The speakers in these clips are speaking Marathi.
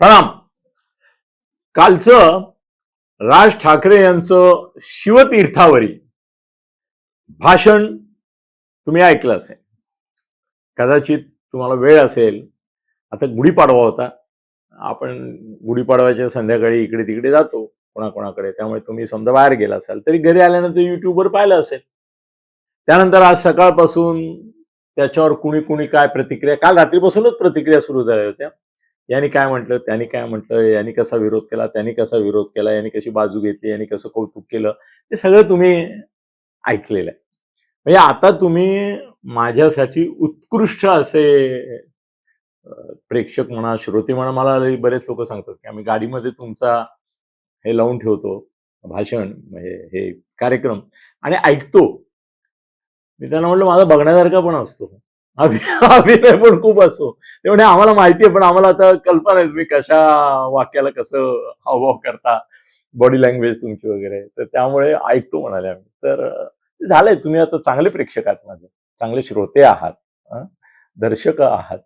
प्रणाम. कालचं राज ठाकरे यांचं शिवतीर्थावरील भाषण तुम्ही ऐकलं असेल. कदाचित तुम्हाला वेळ असेल. आता गुढीपाडवा होता. आपण गुढीपाडव्याच्या संध्याकाळी इकडे तिकडे जातो कोणाकोणाकडे. त्यामुळे तुम्ही समजा बाहेर गेला असाल तरी घरी आल्यानंतर युट्यूबवर पाहिलं असेल. त्यानंतर आज सकाळपासून त्याच्यावर कुणी कुणी काय प्रतिक्रिया काल रात्रीपासूनच प्रतिक्रिया सुरू झाल्या होत्या. यांनी काय म्हटलं त्यांनी काय म्हटलं यांनी कसा विरोध केला त्यांनी कसा विरोध केला यांनी कशी बाजू घेतली यांनी कसं कौतुक केलं ते सगळं तुम्ही ऐकलेलं आहे. म्हणजे आता तुम्ही माझ्यासाठी उत्कृष्ट असे प्रेक्षक म्हणा श्रोते म्हणा मला बरेच लोक सांगतात की आम्ही गाडीमध्ये तुमचा हे लावून ठेवतो भाषण म्हणजे हे कार्यक्रम आणि ऐकतो. मी त्यांना म्हटलं माझा बघण्यासारखा पण असतो. अभिनय पण खूप असतो. ते आम्हाला माहिती आहे पण आम्हाला आता कल्पना आहे तुम्ही कशा वाक्याला कसं हावभाव करता बॉडी लँग्वेज तुमची वगैरे. तर त्यामुळे ऐकतो म्हणाले आम्ही. तर झालंय. तुम्ही आता चांगले प्रेक्षक आहात माझे. चांगले श्रोते आहात दर्शक आहात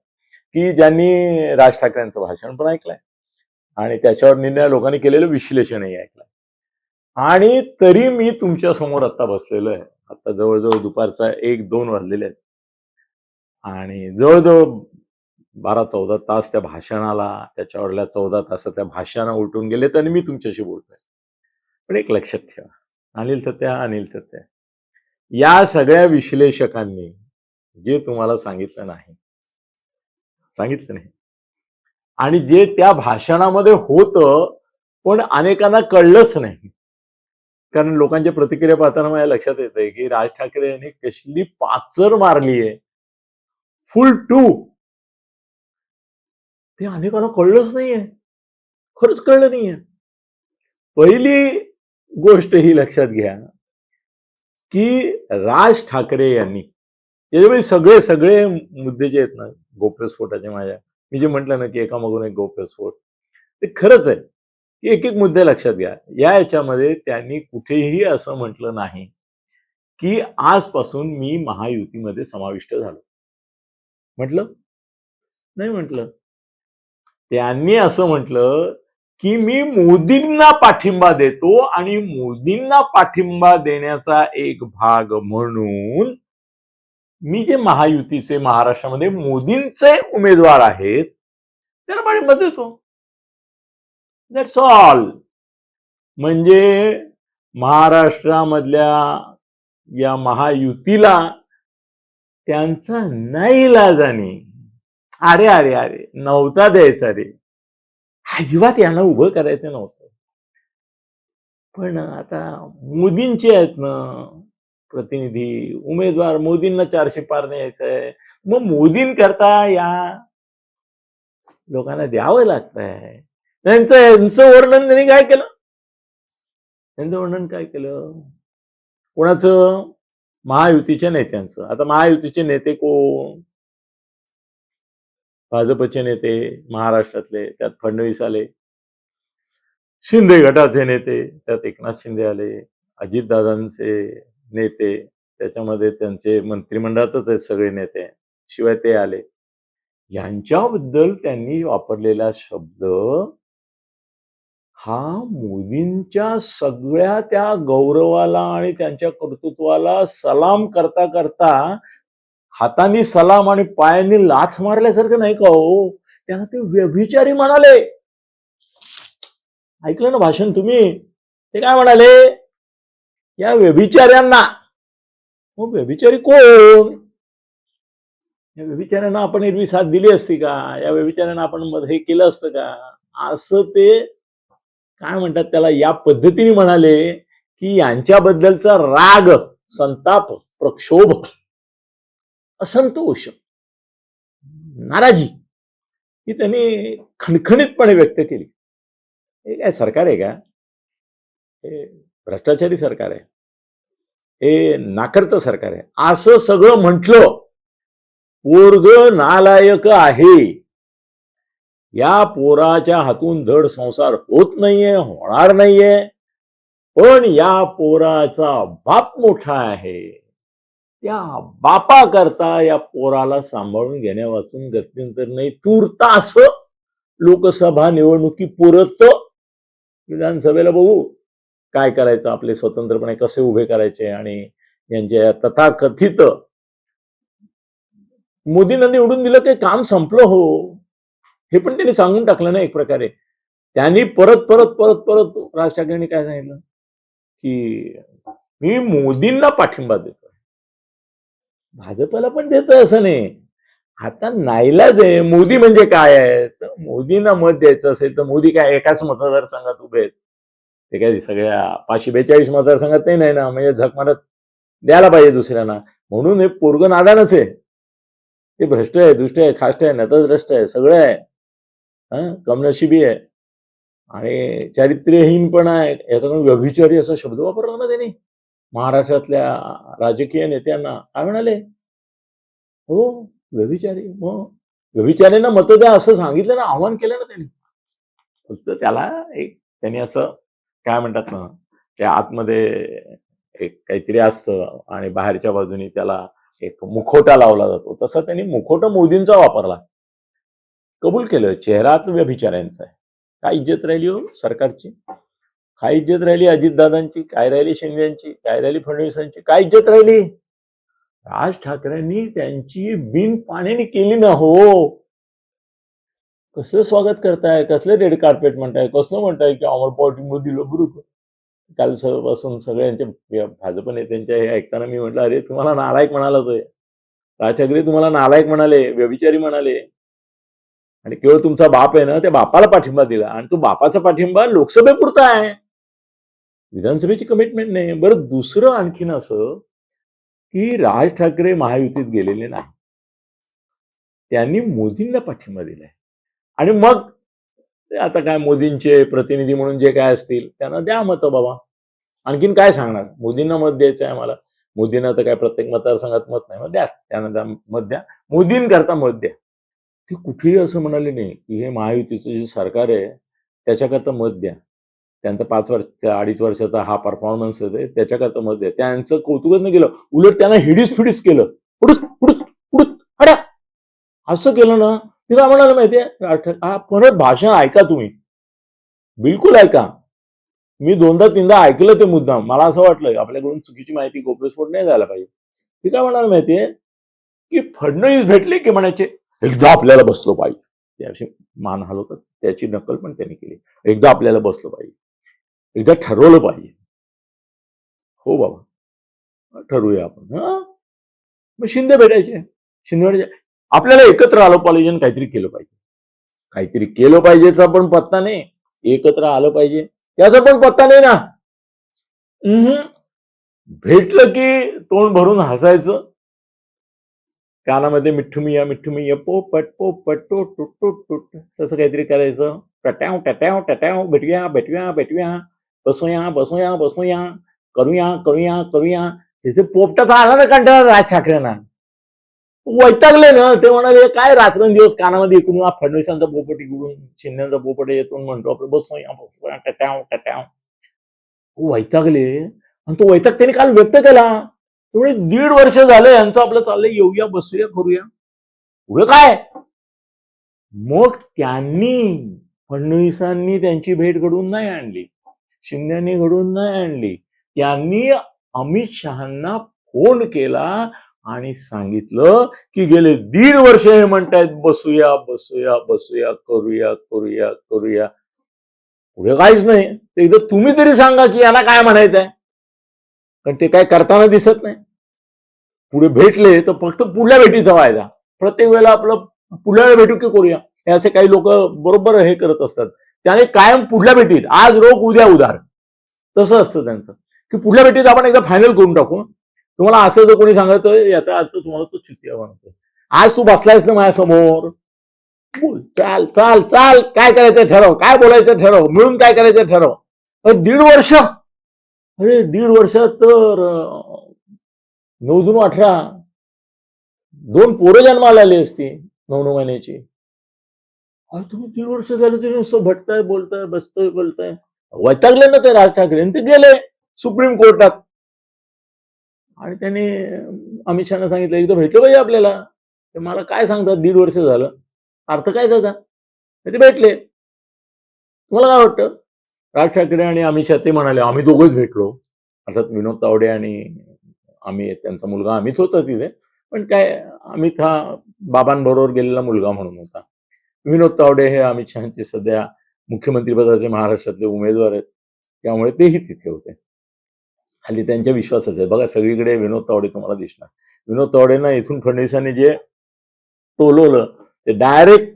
की ज्यांनी राज ठाकरेंचं भाषण पण ऐकलंय. आणि त्याच्यावर निर्णय लोकांनी केलेलं विश्लेषणही ऐकलंय. आणि तरी मी तुमच्यासमोर आता बसलेलो आहे. आता जवळजवळ दुपारचा एक दोन वाजलेले आहेत. आणि जवळजवळ बारा चौदा तास त्या भाषणाला त्याच्यावरल्या चौदा तास त्या भाषणा उलटून गेले तर मी तुमच्याशी बोलतोय. पण एक लक्षात ठेवा. अनिल त्या अनिल त्या या सगळ्या विश्लेषकांनी जे तुम्हाला सांगितलं नाही सांगितलं नाही. आणि जे त्या भाषणामध्ये होतं पण अनेकांना कळलंच नाही. कारण लोकांच्या प्रतिक्रिया पाहताना माझ्या लक्षात येत आहे की राज ठाकरे यांनी कसली पाचर मारली आहे फुल टू. ते अनेकांना कळलंच नाहीये. खरंच कळलं नाहीये. पहिली गोष्ट ही लक्षात घ्या की राज ठाकरे यांनी त्याच्यामध्ये सगळे सगळे मुद्दे जे आहेत ना गोप्यस्फोटाचे माझ्या मी जे म्हटलं ना की एकामागून एक गोप्यस्फोट ते खरंच आहे. की एक एक मुद्दे लक्षात घ्या. या याच्यामध्ये त्यांनी कुठेही असं म्हटलं नाही की आजपासून मी महायुतीमध्ये समाविष्ट झालो. म्हटलं? नाही म्हटलं. त्यांनी असं म्हटलं की मी मोदींना पाठिंबा देतो आणि मोदींना पाठिंबा देण्याचा एक भाग म्हणून मी जे महायुतीचे महाराष्ट्रामध्ये मोदींचे उमेदवार आहेत त्यांना पाठिंबा देतो. दॅट्स ऑल म्हणजे महाराष्ट्रामधल्या या महायुतीला त्यांचा नाईलाजाने अरे अरे अरे नव्हता द्यायचा रे. अजिबात यांना उभं करायचं नव्हतं. पण आता मोदींचे आहेत ना प्रतिनिधी उमेदवार मोदींना चारशे पार न्यायचंय मग मोदींकरता या लोकांना द्यावं लागतंय. त्यांचं यांचं वर्णन त्यांनी काय केलं? त्यांचं वर्णन काय केलं? कोणाचं? महायुतीच्या नेत्यांचं. आता महायुतीचे नेते कोण? भाजपचे नेते महाराष्ट्रातले त्यात फडणवीस आले. शिंदे गटाचे नेते त्यात एकनाथ शिंदे आले. अजितदादांचे नेते त्याच्यामध्ये त्यांचे मंत्रिमंडळातच आहेत सगळे नेते. शिवाय ते आले. यांच्याबद्दल त्यांनी वापरलेला शब्द हा मोदींच्या सगळ्या त्या गौरवाला आणि त्यांच्या कर्तृत्वाला सलाम करता करता हाताने सलाम आणि पायांनी लाथ मारल्यासारखं नाही का हो? त्यांना ते व्यभिचारी म्हणाले. ऐकलं ना भाषण तुम्ही? ते काय म्हणाले? या व्यभिचाऱ्यांना. मग व्यभिचारी कोण? या व्यभिचाऱ्यांना आपण एरवी साथ दिली असती का? या व्यभिचाऱ्यांना आपण हे केलं असतं का? असं ते काय म्हणतात त्याला? या पद्धतीने म्हणाले की यांच्याबद्दलचा राग संताप प्रक्षोभ असंतोष नाराजी ही त्यांनी खणखणीतपणे व्यक्त केली. हे काय सरकार आहे का? हे भ्रष्टाचारी सरकार आहे. हे नाकर्त सरकार आहे. असं सगळं म्हटलं पोरग नालायक आहे. या पोराच्या हातून धड संसार होत नाहीये होणार नाहीये. पण या पोराचा बाप मोठा आहे. त्या बापा करता या पोराला सांभाळून घेण्या वाचून गत्यंतर नाही तूर्त असं लोकसभा निवडणुकी पुरत. विधानसभेला बघू काय करायचं आपले स्वतंत्रपणे कसे उभे करायचे आणि यांच्या तथाकथित मोदींना निवडून दिलं काही काम संपलं हो. हे पण त्यांनी सांगून टाकलं ना एक प्रकारे. त्यांनी परत परत परत परत राज ठाकरेंनी काय सांगितलं? की मी मोदींना पाठिंबा देतोय. भाजपला पण देतोय असं नाही. आता नाईलाज आहे मोदी म्हणजे काय आहे? तर मोदींना मत द्यायचं असेल तर मोदी काय एकाच मतदारसंघात उभे आहेत? ते काय सगळ्या पाचशे बेचाळीस मतदारसंघात ते नाही ना म्हणजे झकमारत द्यायला पाहिजे दुसऱ्यांना. म्हणून हे पोरग नादानच आहे. ते भ्रष्ट आहे दुष्ट आहे खाष्ट आहे नतद्रष्ट आहे सगळं आहे. कमनशिबी आहे. आणि चारित्र्यहीन पण आहे. याच्यातून व्यभिचारी असा शब्द वापरला ना त्यांनी. महाराष्ट्रातल्या राजकीय नेत्यांना. काय म्हणाले? हो व्यभिचारी. मग व्यभिचारींना मत द्या असं सांगितलं ना आव्हान केलं ना त्यांनी. फक्त त्याला एक त्यांनी असं काय म्हणतात ना त्या आतमध्ये एक काहीतरी असतं आणि बाहेरच्या बाजूनी त्याला एक मुखोटा लावला जातो. तसा त्यांनी मुखोटा मोदींचा वापरला. कबूल केलं. चेहरात व्यभिचाऱ्यांचा आहे. काय इज्जत राहिली हो सरकारची? काय इज्जत राहिली अजितदादांची? काय राहिली शिंदेची? काय राहिली फडणवीसांची? काय इज्जत राहिली? राज ठाकरेंनी त्यांची बिन पाण्याने केली ना हो. कसलं स्वागत करताय? कसलं रेड कार्पेट म्हणताय? कसलं म्हणताय की अमर पार्टी दिलं बरोबर? काल स- पासून सगळ्यांच्या भाजप नेत्यांच्या हे ऐकताना मी म्हटलं अरे तुम्हाला नालायक म्हणाला तो. राज ठाकरे तुम्हाला नालायक म्हणाले व्यभिचारी म्हणाले. आणि केवळ तुमचा बाप आहे ना त्या बापाला पाठिंबा दिला. आणि तो बापाचा पाठिंबा लोकसभेपुरता आहे. विधानसभेची कमिटमेंट नाही. बरं दुसरं आणखीन असं की राज ठाकरे महायुतीत गेलेले नाही. त्यांनी मोदींना पाठिंबा दिलाय. आणि मग ते आता काय मोदींचे प्रतिनिधी म्हणून जे काय असतील त्यांना द्या मत बाबा. आणखीन काय सांगणार? मोदींना मत द्यायचं आहे मला मोदींना तर काय प्रत्येक मतदारसंघात मत नाही. मग द्या. त्यांना मत द्या. मोदींकरता मत द्या. ती कुठेही असं म्हणाले नाही की हे महायुतीचं जे सरकार आहे त्याच्याकरता मत द्या. त्यांचा पाच वर्ष अडीच वर्षाचा हा परफॉर्मन्स आहे त्याच्याकरता मत द्या. त्यांचं कौतुकच नाही केलं. उलट त्यांना हिडीस फिडीस केलं. पुढत पुढत पुढत हड्या! असं केलं ना ते काय म्हणाल माहितीये हा परत भाषण ऐका तुम्ही. बिलकुल ऐका. मी दोनदा तीनदा ऐकलं ते मुद्दाम. मला असं वाटलं आपल्याकडून चुकीची माहिती गोप्यस्फोट नाही झाला पाहिजे. ते काय म्हणाल माहितीये की फडणवीस भेटले की म्हणायचे? एकदा आपल्याला बसलो पाहिजे. ते असे मान हलवतात. त्याची नकल पण त्यांनी केली. एकदा आपल्याला बसलो पाहिजे. एकदा ठरवलं पाहिजे. हो बाबा. ठरवूया आपण. हा? मग शिंदे भेटायचे. शिंदे भेटायचे आपल्याला एकत्र आलं पाहिजे आणि काहीतरी केलं पाहिजे. काहीतरी केलं पाहिजेचा पण पत्ता नाही. एकत्र आलं पाहिजे. त्याचा पण पत्ता नाही ना. भेटलं की तोंड भरून हसायचं. कानामध्ये मिठ्ठू मिया मिठ्ठू मिया पोपट पोपट टो टुट टुट टुट. तसं काहीतरी करायचं. टट्याव टट्याव टट्याव. भेटूया भेटूया भेटूया. बसूया बसूया बसूया. करूया करूया करूया. तिथे पोपटाचा आला ना कंटाळा राज ठाकरेंना. वैतागले ना. ते म्हणाले काय रात्रंदिवस कानामध्ये इकडून फडणवीसांचा पोपट इकडून शिंद्यांचा पोपट येतून म्हणतो आपलं बसूया बसूया टट्याव टट्याव. वैतागले. आणि तो वैताग त्याने काल व्यक्त केला. त्यामुळे दीड वर्ष झालं यांचं आपलं चाललंय येऊया बसूया करूया. पुढे काय? मग त्यांनी फडणवीसांनी त्यांची भेट घडून नाही आणली. शिंद्यांनी घडून नाही आणली. त्यांनी अमित शहांना फोन केला आणि सांगितलं की गेले दीड वर्ष हे म्हणतायत बसूया बसूया बसूया करूया करूया करूया. पुढे काहीच नाही. एकदा तुम्ही तरी सांगा की याला काय म्हणायचंय. कारण ते काय करताना दिसत नाही. पुढे भेटले तर फक्त पुढल्या भेटीचा व्हायला प्रत्येक वेळेला आपलं पुढल्या भेटू की करूया? हे असे काही लोक बरोबर हे करत असतात. त्याने कायम पुढल्या भेटीत आज रोग उद्या उधार. तसं असतं त्यांचं. की पुढल्या भेटीत आपण एकदा फायनल करून टाकू. तुम्हाला असं जर कोणी सांगत याचा अर्थ तुम्हाला तो चित्या म्हणतो आज तू बसलायस ना माझ्यासमोर बोल चाल चाल चाल. काय करायचं ठरव. काय बोलायचं ठरव. मिळून काय करायचं ठरव. दीड वर्ष? अरे दीड वर्षात तर नऊ दोन अठरा. दोन पोरं जन्माला आली असती नऊ नऊ महिन्याची. अरे तुम्ही दीड वर्ष झालं तरी नुसतं भटताय बोलताय बसतोय बोलताय. वैतागले ना ते राज ठाकरे. आणि ते गेले सुप्रीम कोर्टात. आणि त्यांनी अमित शहाने सांगितलं एकदा भेटलं पाहिजे आपल्याला. ते मला काय सांगतात? दीड वर्ष झालं. अर्थ काय त्याचा? ते भेटले. तुम्हाला काय वाटतं? राज ठाकरे आणि अमित शहा ते म्हणाले आम्ही दोघंच भेटलो. अर्थात विनोद तावडे आणि आम्ही त्यांचा मुलगा आम्हीच होतो तिथे. पण काय अमित हा बाबांबरोबर गेलेला मुलगा म्हणून होता. विनोद तावडे हे अमित शहाचे सध्या मुख्यमंत्रीपदाचे महाराष्ट्रातले उमेदवार आहेत. त्यामुळे तेही तिथे होते. हल्ली त्यांच्या विश्वासच आहे. बघा सगळीकडे विनोद तावडे तुम्हाला दिसणार. विनोद तावडेंना इथून फडणवीसांनी जे टोलवलं ते डायरेक्ट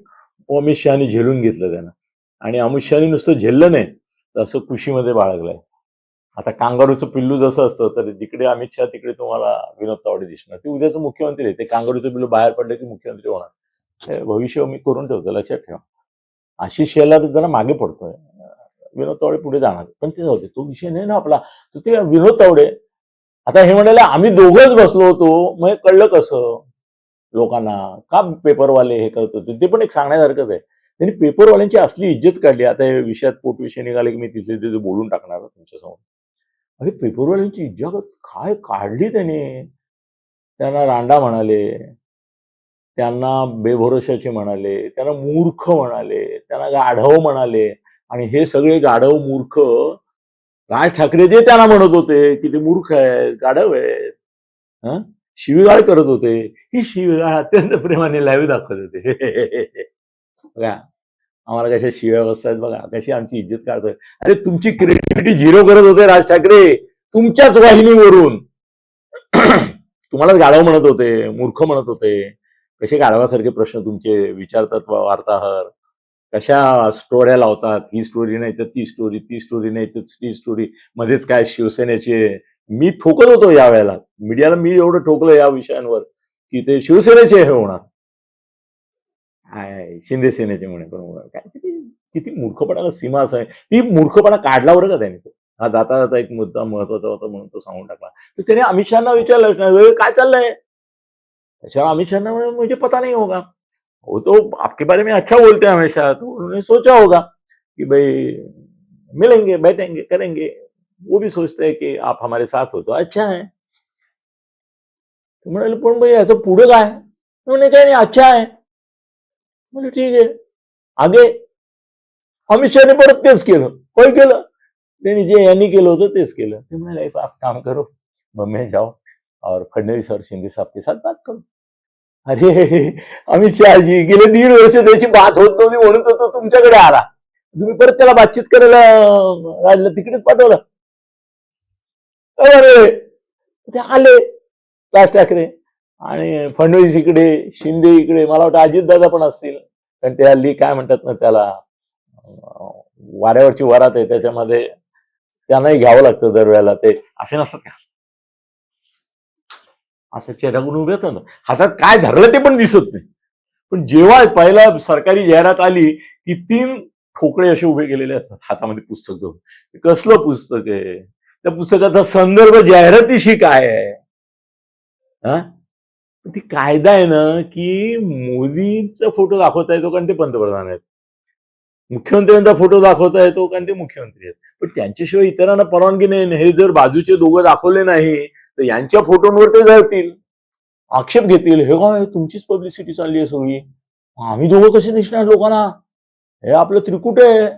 अमित शहानी झेलून घेतलं त्यांना. आणि अमित शहानी नुसतं झेललं नाही तर असं कुशीमध्ये बाळगलंय. आता कांगारूचं पिल्लू जसं असतं तर जिकडे अमित शहा तिकडे तुम्हाला विनोद तावडे दिसणार. ते उद्याचं मुख्यमंत्री आहे ते कांगारूचं पिल्लू बाहेर पडलं की मुख्यमंत्री होणार. हे भविष्य मी करून ठेवतो लक्षात ठेवा. आशिष शेला तर जरा मागे पडतोय. विनोद तावडे पुढे जाणार. पण ते होते तो विषय नाही ना आपला. तर ते विनोद तावडे आता हे म्हणाले आम्ही दोघंच बसलो होतो. मग हे कळलं कसं? लोकांना का पेपरवाले हे करत होते? ते पण एक सांगण्यासारखंच आहे. त्यांनी पेपरवाल्यांची असली इज्जत काढली. आता या विषयात पोटविषय निघाले की मी तिथे तिथे बोलून टाकणार तुमच्यासमोर. अरे पेपरवाल्यांची इज्जत काय काढली त्याने? त्यांना रांडा म्हणाले त्यांना बेभरोशाचे म्हणाले त्यांना मूर्ख म्हणाले त्यांना गाढव म्हणाले. आणि हे सगळे गाढव मूर्ख राज ठाकरे जे त्यांना म्हणत होते की ते मूर्ख आहेत गाढव आहेत शिवीगाळ करत होते. ही शिवीगाळ अत्यंत प्रेमाने लाईव्ह दाखवत होते. बघा. आम्हाला कशा शिव्या बसतात बघा कशी आमची इज्जत काढतोय. अरे तुमची क्रिएटिव्हिटी झिरो करत होते राज ठाकरे. तुमच्याच वाहिनीवरून. तुम्हालाच गाढव म्हणत होते मूर्ख म्हणत होते. कसे गाढवासारखे प्रश्न तुमचे विचारतात वार्ताहर. कशा स्टोऱ्या लावतात? ही स्टोरी नाही तर ती स्टोरी ती स्टोरी नाही तर ती स्टोरी मध्येच काय शिवसेनेचे? मी ठोकत होतो या वेळेला. मीडियाला मी एवढं ठोकलं या विषयांवर की ते शिवसेनेचे हे होणार. शिंदे सेनेचे म्हणे पण काय किती किती मूर्खपणाला सीमा असं आहे. ती मूर्खपणा काढला बरं का त्याने तो. हा जाता जाता एक मुद्दा महत्त्वाचा होता म्हणून तो सांगून टाकला. तर त्याने अमित शहाना विचारलं "ए, काय चाललंय? त्याच्यावर अमित शहाना म्हणजे पता नहीं होगा. वो तो आपके बारे में अच्छा बोलते हैं हमेशा तो उन्होंने सोचा होगा कि भाई मिलेंगे बैठेंगे करेंगे। वो भी सोचते हैं कि आप हमारे साथ हो तो अच्छा है. तो म्हणाले पण भाई याचं पुढे काय? म्हणे काय नाही अच्छा आहे म्हणजे ठीक आहे. आगे अमित शहाने परत तेच केलं. होय केलं. त्यांनी जे यांनी केलं होतं तेच केलं. ते म्हणाले आप काम करो. बम्मे जाओ. और फडणवीस और शिंदे साहब के साथ बात करो. अरे अमित शहाजी. गेले दीड वर्ष त्याची बात होत नव्हती म्हणून तर तो तुमच्याकडे आला. तुम्ही परत त्याला बातचीत करायला राजला तिकडेच पाठवलं. अरे ते आले. राज ठाकरे आणि फडणवीस इकडे शिंदे इकडे मला वाटतं अजितदादा पण असतील. कारण त्या हल्ली काय म्हणतात ना त्याला वाऱ्यावरची वरात आहे त्याच्यामध्ये त्यांनाही घ्यावं लागतं दरवेळेला ते. असे नसतात का? असं चेहऱ्याकडून उभे असतात ना. हातात काय धरलं ते पण दिसत नाही. पण जेव्हा पहिला सरकारी जाहिरात आली की तीन ठोकळे असे उभे केलेले असतात हातामध्ये पुस्तक घेऊन कसलं पुस्तक आहे? त्या पुस्तकाचा संदर्भ जाहिरातीशी काय आहे? हा? ती कायदा आहे ना की मोदींचा फोटो दाखवता येतो कारण ते पंतप्रधान आहेत. मुख्यमंत्र्यांचा फोटो दाखवता येतो कारण ते मुख्यमंत्री आहेत. पण त्यांच्याशिवाय इतरांना परवानगी नाही हे जर बाजूचे दोघं दाखवले नाही तर यांच्या फोटोंवर ते जातील आक्षेप घेतील. हे काय तुमचीच पब्लिसिटी चालली आहे सगळी. आम्ही दोघं कसे दिसणार लोकांना? हे आपलं त्रिकुट आहे.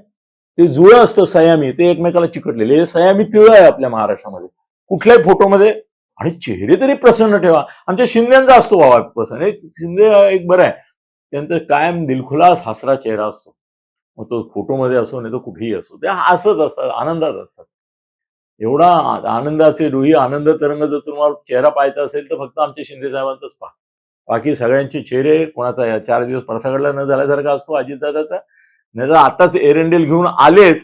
ते जुळं असतं सयामी. ते एकमेकाला चिकटलेले. हे सयामी तिळ आहे आपल्या महाराष्ट्रामध्ये. कुठल्याही फोटोमध्ये आणि चेहरे तरी प्रसन्न ठेवा. आमच्या शिंद्यांचा असतो बाबा प्रसन्न. एक शिंदे एक बरं आहे. त्यांचं कायम दिलखुलास हसरा चेहरा असतो. मग तो फोटोमध्ये असो नाही तो कुठेही असो. ते हसत असतात आनंदात असतात. एवढा आनंदाचे रुही आनंद तरंग जर तुम्हाला चेहरा पाहायचा असेल तर फक्त आमच्या शिंदे साहेबांचाच पहा. बाकी सगळ्यांचे चेहरे कोणाचा या चार दिवस पडसागडला न झाल्यासारखा असतो अजितदादाचा. नाही तर आताच एरंडेल घेऊन आलेत.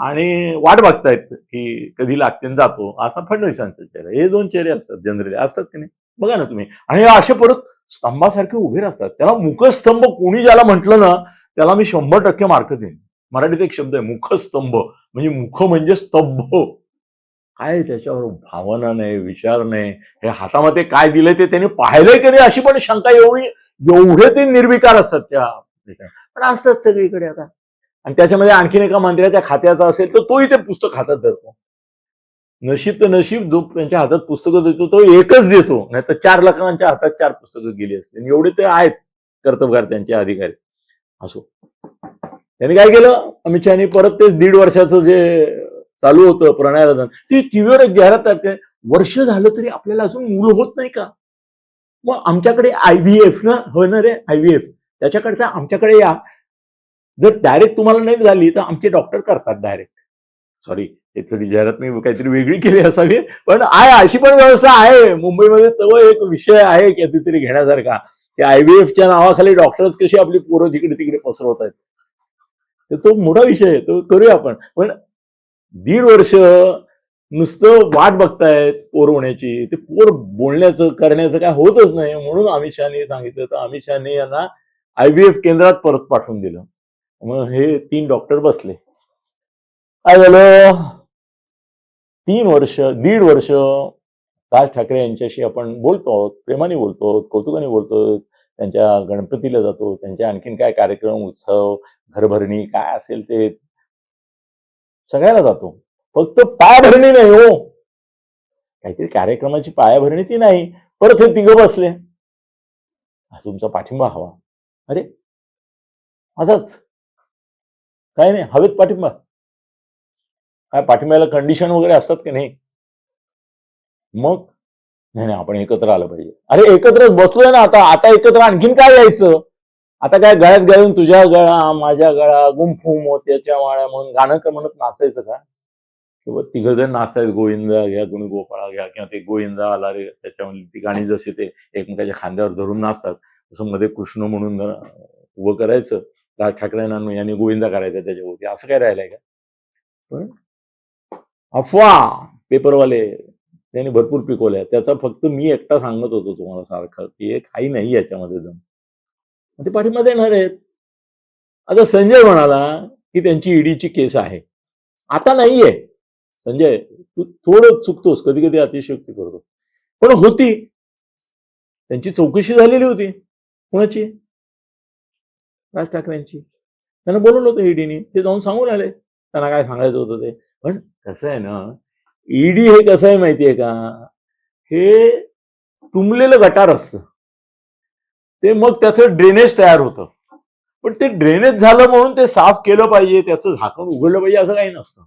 आणि वाट बघतायत की कधी लागते जातो असा फडणवीसांचा चेहरा. हे दोन चेहरे असतात जनरली. असतात की नाही? बघा ना तुम्ही. आणि असे परत स्तंभासारखे उभे असतात त्याला मुखस्तंभ कोणी ज्याला म्हटलं ना त्याला मी शंभर टक्के मार्क देईन. मराठीत एक शब्द आहे मुखस्तंभ. म्हणजे मुख म्हणजे स्तंभ. काय त्याच्यावर? भावना नाही विचार नाही. हे हातामध्ये काय दिलंय ते त्यांनी पाहिलंय की नाही अशी पण शंका एवढी एवढे ते निर्विकार असतात त्या. पण असतात सगळीकडे आता. आणि त्याच्यामध्ये आणखीन एका मंदिराच्या खात्याचा असेल तर तोही ते पुस्तक हातात धरतो. नशीब तर नशीब जो त्यांच्या हातात पुस्तकं देतो तो एकच देतो. नाही तर चार लाखांच्या हातात चार पुस्तकं गेली असतील. आणि एवढे ते आहेत कर्तबगार त्यांचे अधिकारी. असो. त्यांनी काय केलं? अमित शहानी परत तेच दीड वर्षाचं जे चालू होतं प्रणयाराधन ती टीव्हीवर एक जाहिरात टाकते वर्ष झालं तरी आपल्याला अजून मुलं होत नाही का? मग आमच्याकडे आय व्ही एफ ना हो ना रे आय व्ही एफ. त्याच्याकडचा आमच्याकडे या. जर डायरेक्ट तुम्हाला नाही झाली तर आमचे डॉक्टर करतात डायरेक्ट सॉरी हे थोडी जाहिरात मी काहीतरी वेगळी केली असावी पण आहे अशी पण व्यवस्था आहे. मुंबईमध्ये तो एक विषय आहे कधीतरी घेण्यासारखा की आय नावाखाली डॉक्टर्स कशी आपली पोरं जिकडे तिकडे पसरवत आहेत. तर तो मोठा विषय आहे तो करूया आपण. पण दीड वर्ष नुसतं वाट बघतायत पोर होण्याची ते पोर बोलण्याचं करण्याचं काय होतच नाही. म्हणून अमित शहानी सांगितलं तर अमित शहानी यांना आय केंद्रात परत पाठवून दिलं. मग हे तीन डॉक्टर बसले. काय झालं? तीन वर्ष दीड वर्ष राज ठाकरे यांच्याशी आपण बोलतो आहोत प्रेमाने बोलतो आहोत कौतुकाने बोलतो आहोत. त्यांच्या गणपतीला जातो त्यांच्या आणखीन काय कार्यक्रम उत्सव घरभरणी काय असेल ते सगळ्याला जातो. फक्त पायाभरणी नाही हो. काहीतरी कार्यक्रमाची पायाभरणी ती नाही. परत हे तिघं बसले. तुमचा पाठिंबा हवा. अरे माझाच काय नाही हवेत पाठिंबा. काय पाठिंब्याला कंडिशन वगैरे असतात की नाही? मग? नाही नाही आपण एकत्र आलं पाहिजे. अरे एकत्र बसलोय ना आता. आता एकत्र आणखीन काय यायचं? आता काय गळ्यात घालून तुझ्या गळा माझ्या गळा गुमफुम त्याच्या माळ्या म्हणून गाणं का म्हणत नाचायचं का? किंवा तिघ जण नाचतायत गोविंदा घ्या कोणी गोपाळा घ्या किंवा ते गोविंदा आला रे त्याच्यामध्ये ती गाणी जशी ते एकमेकाच्या खांद्यावर धरून नाचतात तसं मध्ये कृष्ण म्हणून उभं करायचं. राज ठाकरेंना यांनी गोविंदा करायचा त्याच्यावरती. असं काय राहिलंय का? पण अफवा पेपरवाले त्यांनी भरपूर पिकवल्या. त्याचा फक्त मी एकटा सांगत होतो तुम्हाला सारखं की एक काही नाही याच्यामध्ये जण ते पाठिंबा देणार आहेत. आता संजय म्हणाला की त्यांची ईडीची केस आहे. आता नाहीये. संजय तू थोडं चुकतोस कधी कधी अतिशयोक्ती करतो. पण होती. त्यांची चौकशी झालेली होती. कुणाची? राज ठाकरेंची. त्यांना बोलवलं होतं ईडीने ते जाऊन सांगून आले त्यांना काय सांगायचं होतं ते. पण कसं आहे ना ईडी हे कसं आहे माहितीये का? हे तुंबलेलं गटार असतं. ते मग त्याचं ड्रेनेज तयार होतं. पण ते ड्रेनेज झालं म्हणून ते साफ केलं पाहिजे. त्याचं झाकण उघडलं पाहिजे असं काही नसतं.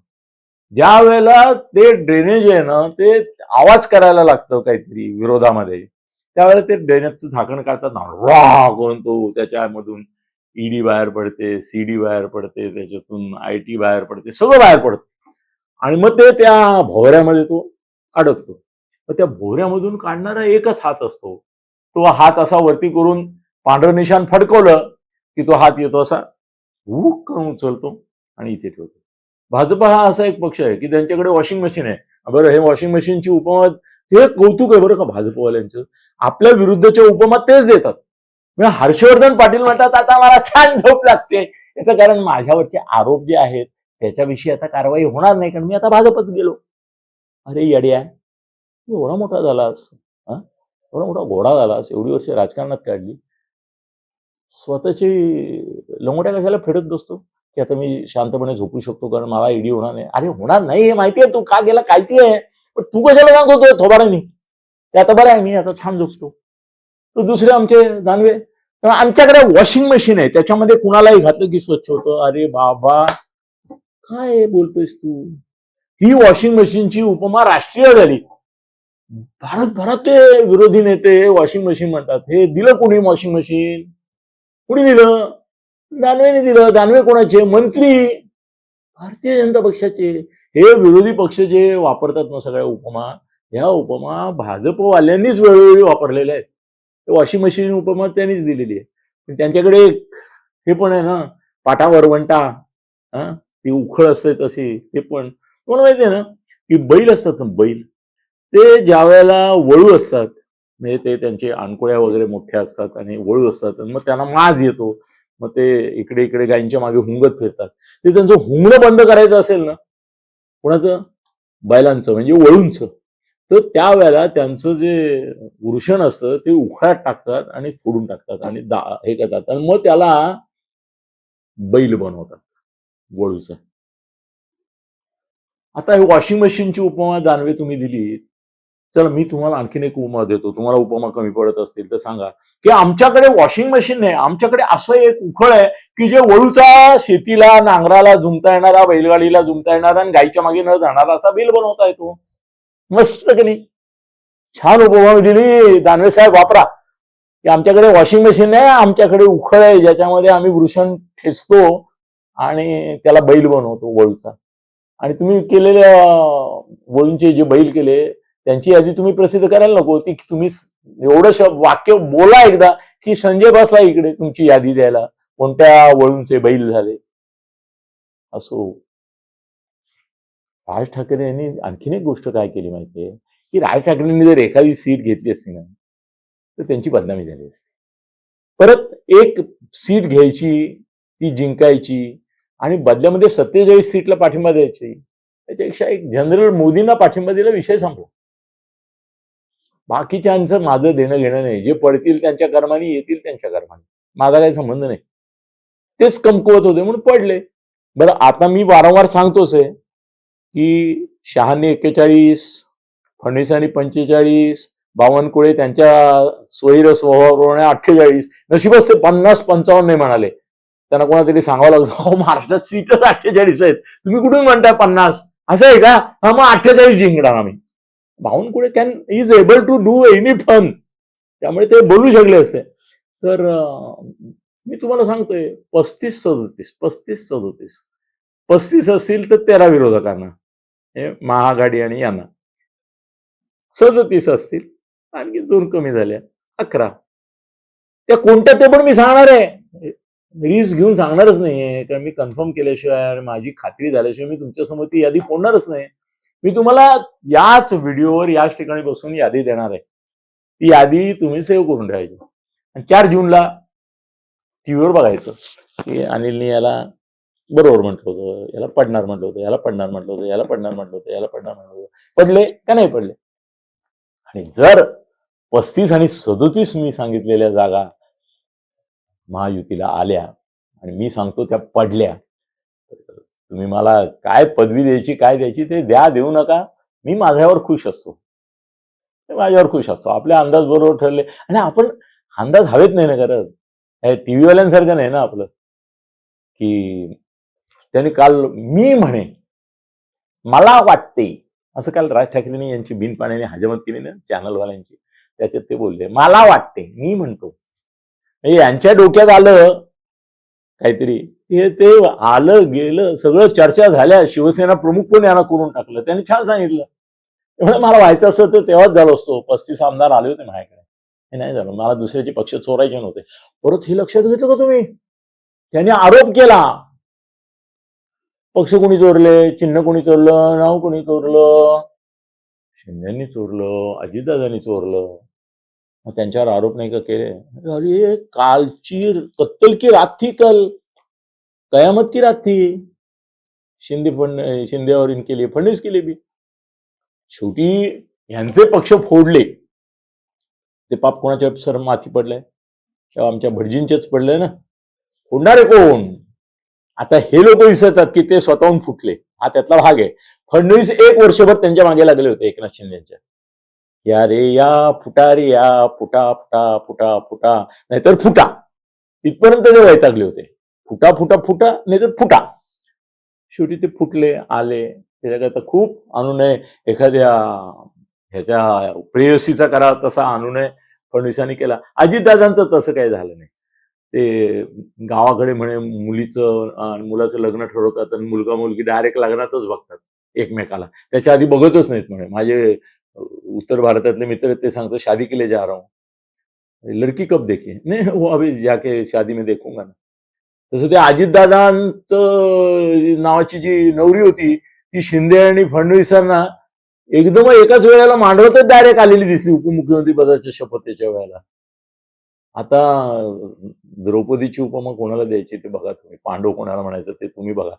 ज्या वेळेला ते ड्रेनेज आहे ना ते आवाज करायला लागतं काहीतरी विरोधामध्ये. त्यावेळेला ते ड्रेनेजचं झाकण काढतात ना. रॉ करून तो त्याच्यामधून ईडी बाहेर पडते सीडी बाहेर पडते त्याच्यातून आय टी बाहेर पडते सगळं बाहेर पडतं. आणि मग ते त्या भोवऱ्यामध्ये तो अडकतो. तर त्या भोवऱ्यामधून काढणारा एकच हात असतो. तो हात असा वरती करून पांढरं निशाण फडकवलं की तो हात येतो असा हुक करून उचलतो आणि इथे ठेवतो. भाजप हा असा एक पक्ष आहे की त्यांच्याकडे वॉशिंग मशीन आहे. बरं हे वॉशिंग मशीनची उपमा हे कौतुक आहे बरं का भाजपवाल्यांचं? आपल्या विरुद्धच्या उपमा तेच देतात. हर्षवर्धन पाटील म्हणतात आता मला छान झोप लागते. याचं कारण माझ्यावरचे आरोप जे आहेत त्याच्याविषयी आता कारवाई होणार नाही कारण मी आता भाजपत गेलो. अरे येड्या एवढा मोठा झालास हा? एवढा मोठा घोडा झालास एवढी वर्ष राजकारणात काढली. स्वतःची लंगोट्या कशाला फेडत बसतो? की आता मी शांतपणे झोपू शकतो कारण मला ईडी होणार नाही. अरे होणार नाही हे माहिती आहे तू का गेला कायती आहे? पण तू कशाला सांगतो थोबाडानी? ते आता बरं आहे मी आता छान झोपतो. दुसरे आमचे दानवे. आमच्याकडे वॉशिंग मशीन आहे. त्याच्यामध्ये कुणालाही घातलं की स्वच्छ होतं. अरे बाबा काय बोलतोयस तू? ही वॉशिंग मशीनची उपमा राष्ट्रीय झाली भारतभरात ते विरोधी नेते वॉशिंग मशीन म्हणतात. हे दिलं कोणी वॉशिंग मशीन कुणी दिलं? दानवेने दिलं. दानवे कोणाचे? मंत्री. भारतीय जनता पक्षाचे. हे विरोधी पक्ष जे वापरतात ना सगळ्या उपमा ह्या उपमा भाजपवाल्यांनीच वेळोवेळी वापरलेल्या आहेत. वॉशिंग मशीन उपमा त्यांनीच दिलेली आहे. पण त्यांच्याकडे एक हे पण आहे ना पाटा वरवंटा हा? ती उखळ असते तशी ते पण. तुम्हाला माहिती आहे ना की बैल असतात ना बैल. ते ज्या वेळेला वळू असतात म्हणजे ते त्यांचे आणकोळ्या वगैरे मोठ्या असतात आणि वळू असतात आणि मग त्यांना माज येतो. मग ते इकडे इकडे गायींच्या मागे हुंगत फिरतात. ते त्यांचं हुंगणं बंद करायचं असेल ना कोणाचं? बैलांचं म्हणजे वळूंचं. तर त्यावेळेला त्यांचं जे वृषण असतं ते उखळ्यात टाकतात आणि फोडून टाकतात आणि दा हे करतात. आणि मग त्याला बैल बनवतात वळूचा. आता हे वॉशिंग मशीनची उपमा दानवे तुम्ही दिली. चला मी तुम्हाला आणखीन एक उपमा देतो. तुम्हाला उपमा कमी पडत असतील तर सांगा. की आमच्याकडे वॉशिंग मशीन नाही. आमच्याकडे असं एक उखळ आहे की जे वळूचा शेतीला नांगराला झुमता येणारा बैलगाडीला झुमता येणारा आणि गाईच्या मागे न जाणारा असा बैल बनवता येतो मस्त की नाही? छान उपमा दिली. दानवे साहेब वापरा. की आमच्याकडे वॉशिंग मशीन आहे आमच्याकडे उखळ आहे ज्याच्यामध्ये आम्ही वृषण ठेचतो आणि त्याला बैल बनवतो वळूचा. आणि तुम्ही केलेल्या वळूंचे जे बैल केले त्यांची यादी तुम्ही प्रसिद्ध करायला नको. ती तुम्ही एवढं वाक्य बोला एकदा की संजय बसला इकडे तुमची यादी द्यायला. कोणत्या वळूंचे बैल झाले? असो. राज ठाकरे यांनी आणखीन एक गोष्ट काय केली माहितीये? की राज ठाकरेंनी जर एखादी सीट घेतली असती ना तर त्यांची बदनामी झाली असती. परत एक सीट घ्यायची ती जिंकायची आणि बदल्यामध्ये सत्तेचाळीस सीटला पाठिंबा द्यायची त्याच्यापेक्षा एक जनरल मोदींना पाठिंबा दिला विषय संपला. बाकीच्यांचं माझं देणं घेणं नाही. जे पडतील त्यांच्या कर्माने येतील त्यांच्या कर्माने. माझा काही संबंध नाही. तेच कमकुवत होते म्हणून पडले. बरं आता मी वारंवार सांगतोच आहे की शहाने एक्केचाळीस फडणवीसांनी पंचेचाळीस बावनकुळे त्यांच्या स्वैर स्वभावाप्रमाणे अठ्ठेचाळीस नशीबच ते पन्नास पंचावन्न नाही म्हणाले. त्यांना कोणातरी सांगावं लागलं हो महाराष्ट्रात सीटच अठ्ठेचाळीस आहेत. तुम्ही कुठून म्हणताय पन्नास? असं आहे का? हा मग अठ्ठेचाळीस जिंकणार आम्ही. Bawankule can is able to do any fun त्यामुळे ते बोलू शकले असते. तर मी तुम्हाला सांगतोय पस्तीस सदोतीस पस्तीस सदोतीस. पस्तीस असतील तर तेरा विरोधकांना. हे महाआघाडी आणि यांना. सदतीस असतील आणखी दोन कमी झाल्या अकरा. त्या कोणत्या ते पण मी सांगणार आहे. रिस्क घेऊन सांगणारच नाहीये कारण मी कन्फर्म केल्याशिवाय आणि माझी खात्री झाल्याशिवाय मी तुमच्यासमोर ती यादी फोडणारच नाही. मी तुम्हाला याच व्हिडिओवर याच ठिकाणी बसून यादी देणार आहे. ती यादी तुम्ही सेव्ह करून ठेवायची. आणि चार जूनला टीव्हीवर बघायचं. की अनिलनी याला बरोबर म्हटलं होतं याला पडणार म्हटलं होतं याला पडणार म्हटलं होतं याला पडणार म्हटलं होतं याला पडणार म्हटलं होतं. पडले का नाही पडले? आणि जर पस्तीस आणि सदोतीस मी सांगितलेल्या जागा महायुतीला आल्या आणि मी सांगतो त्या पडल्या तुम्ही मला काय पदवी द्यायची काय द्यायची ते द्या देऊ नका. मी माझ्यावर खुश असतो. माझ्यावर खुश असतो. आपले अंदाज बरोबर ठरले. आणि आपण अंदाज हवेत नाही ना करत. टीव्ही वाल्यांसारखं नाही ना आपलं? की त्यांनी काल मी म्हणे मला वाटते असं काल राज ठाकरेंनी यांची बिनपाण्याने हजमत केली ना चॅनलवाल्यांची त्याच्यात ते बोलले मला वाटते मी म्हणतो. यांच्या डोक्यात आलं काहीतरी हे ते आलं गेलं सगळं चर्चा झाल्या शिवसेना प्रमुख पण यांना करून टाकलं त्यांनी छान सांगितलं. एवढं मला व्हायचं असतं तर तेव्हाच झालो असतो पस्तीस आमदार आले होते माझ्याकडे. हे नाही झालं मला दुसऱ्याचे पक्ष चोरायचे नव्हते. परत हे लक्षात घेतलं का तुम्ही? त्यांनी आरोप केला. पक्ष कोणी चोरले चिन्ह कोणी चोरलं नाव कोणी चोरलं शिंद्यांनी चोरलं अजितदादांनी चोरलं मग त्यांच्यावर आरोप नाही का केले? अरे कालची कत्तल की रात थी कल कयामत की रात थी शिंदे पण शिंदेवर इन केली लिए फडणवीस के शेवटी यांचे पक्ष फोडले. ते पाप कोणाच्या सर माथी पडलंय? किंवा आमच्या भटजींचेच पडलंय ना. फोडणारे कोण? आता हे लोक दिसतात की ते स्वतःहून फुटले. हा त्यातला भाग आहे. फडणवीस एक वर्षभर त्यांच्या मागे लागले होते एकनाथ शिंदेच्या या रे या फुटा रे या फुटा फुटा फुटा फुटा. नाहीतर फुटा. तिथपर्यंत ते वैतागले होते. फुटा फुटा फुटा नाहीतर फुटा. शेवटी ते फुटले आले. त्याच्याकरता खूप अनुनय. एखाद्या ह्याच्या प्रेयसीचा करा तसा अनुनय फडणवीसांनी केला. अजितदादांचं तसं काही झालं नाही. ते गावाकडे म्हणे मुलीचं मुलाचं लग्न ठरवतात आणि मुलगा मुलगी डायरेक्ट लग्नातच बघतात एकमेकाला. त्याच्या आधी बघतच नाहीत म्हणे. माझे उत्तर भारतातले मित्र आहेत ते सांगतो शादी केले जा रहा हूं. लड़की कब देखी नाही हो अभी जाके शादी में देखूंगा ना. तसं ते अजितदादांचं नावाची जी नवरी होती ती शिंदे आणि फडणवीसांना एकदम एकाच वेळेला मांडवतच डायरेक्ट आलेली दिसली उपमुख्यमंत्री पदाच्या शपथेच्या वेळेला. आता द्रौपदीची उपमा कोणाला द्यायची ते बघा तुम्ही. पांडव कोणाला म्हणायचं ते तुम्ही बघा.